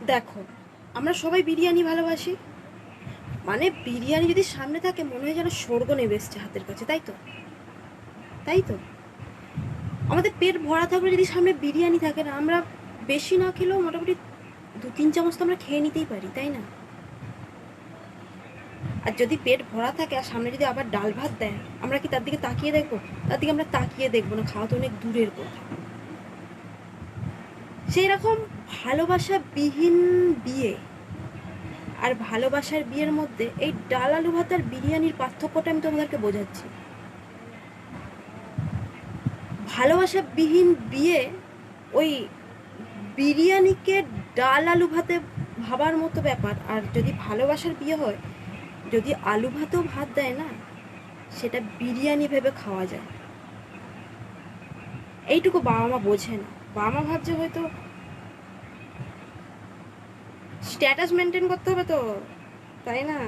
দেখো, আমরা সবাই বিরিয়ানি ভালোবাসি। মানে বিরিয়ানি যদি সামনে থাকে, মনে হয় যেন স্বর্গ নেবে এসছে হাতের কাছে, তাই তো? তাই তো? আমাদের পেট ভরা থাকলে যদি সামনে বিরিয়ানি থাকে না, আমরা বেশি না খেলেও মোটামুটি দু তিন চামচ তো আমরা খেয়ে নিতেই পারি, তাই না? আর যদি পেট ভরা থাকে আর সামনে যদি আবার ডাল ভাত দেয়, আমরা কি তার দিকে তাকিয়ে দেখব? তার দিকে আমরা তাকিয়ে দেখব না, খাওয়া তো অনেক দূরের কথা। সেই রকম ভালোবাসা বিহীন বিয়ে আর ভালোবাসার বিয়ের মধ্যে এই ডাল আলু ভাত আর বিরিয়ানির পার্থক্যটা আমি তোমাদেরকে বোঝাচ্ছি। ভালোবাসা বিহীন বিয়ে ওই বিরিয়ানিকে ডাল আলু ভাতে ভাবার মতো ব্যাপার, আর যদি ভালোবাসার বিয়ে হয়, যদি আলু ভাতেও ভাত দেয় না, সেটা বিরিয়ানি ভেবে খাওয়া যায়। এইটুকু বাবা মা বোঝে না। বাবা মা ভাবছে হয়তো স্ট্যাটাস মেনটেন করতে হবে তো, তাই না?